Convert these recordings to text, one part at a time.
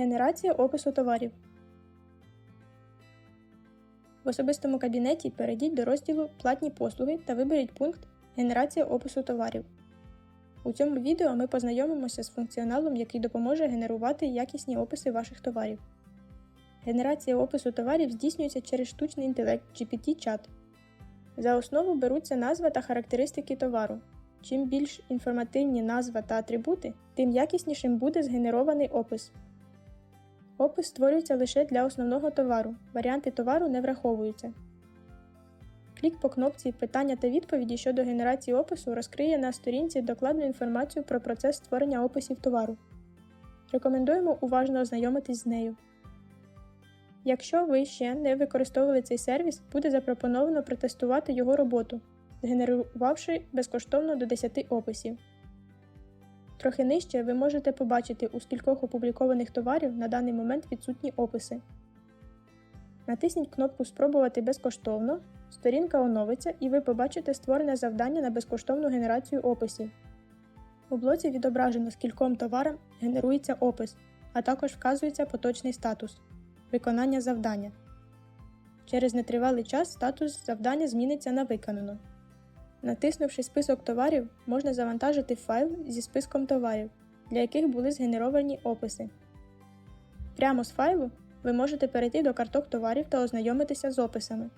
Генерація опису товарів. В особистому кабінеті перейдіть до розділу Платні послуги та виберіть пункт Генерація опису товарів. У цьому відео ми познайомимося з функціоналом, який допоможе генерувати якісні описи ваших товарів. Генерація опису товарів здійснюється через штучний інтелект GPT-чат. За основу беруться назва та характеристики товару. Чим більш інформативні назва та атрибути, тим якіснішим буде згенерований опис. Опис створюється лише для основного товару, варіанти товару не враховуються. Клік по кнопці Питання та відповіді щодо генерації опису розкриє на сторінці докладну інформацію про процес створення описів товару. Рекомендуємо уважно ознайомитись з нею. Якщо ви ще не використовували цей сервіс, буде запропоновано протестувати його роботу, згенерувавши безкоштовно до 10 описів. Трохи нижче ви можете побачити, у скількох опублікованих товарів на даний момент відсутні описи. Натисніть кнопку Спробувати безкоштовно, сторінка оновиться і ви побачите створене завдання на безкоштовну генерацію описів. У блоці відображено, скільком товарам генерується опис, а також вказується поточний статус виконання завдання. Через нетривалий час статус завдання зміниться на виконано. Натиснувши список товарів, можна завантажити файл зі списком товарів, для яких були згенеровані описи. Прямо з файлу ви можете перейти до карток товарів та ознайомитися з описами.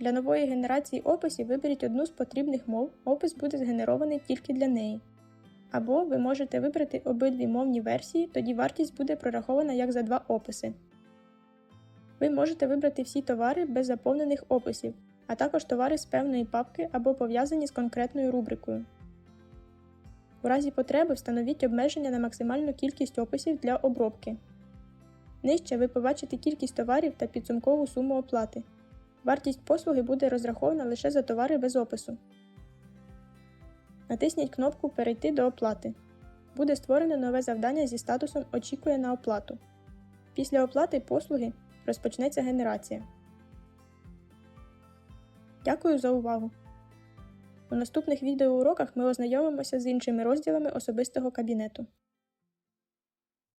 Для нової генерації описів виберіть одну з потрібних мов, опис буде згенерований тільки для неї. Або ви можете вибрати обидві мовні версії, тоді вартість буде прорахована як за два описи. Ви можете вибрати всі товари без заповнених описів, а також товари з певної папки або пов'язані з конкретною рубрикою. У разі потреби встановіть обмеження на максимальну кількість описів для обробки. Нижче ви побачите кількість товарів та підсумкову суму оплати. Вартість послуги буде розрахована лише за товари без опису. Натисніть кнопку Перейти до оплати. Буде створено нове завдання зі статусом Очікує на оплату. Після оплати послуги розпочнеться генерація. Дякую за увагу! У наступних відеоуроках ми ознайомимося з іншими розділами особистого кабінету.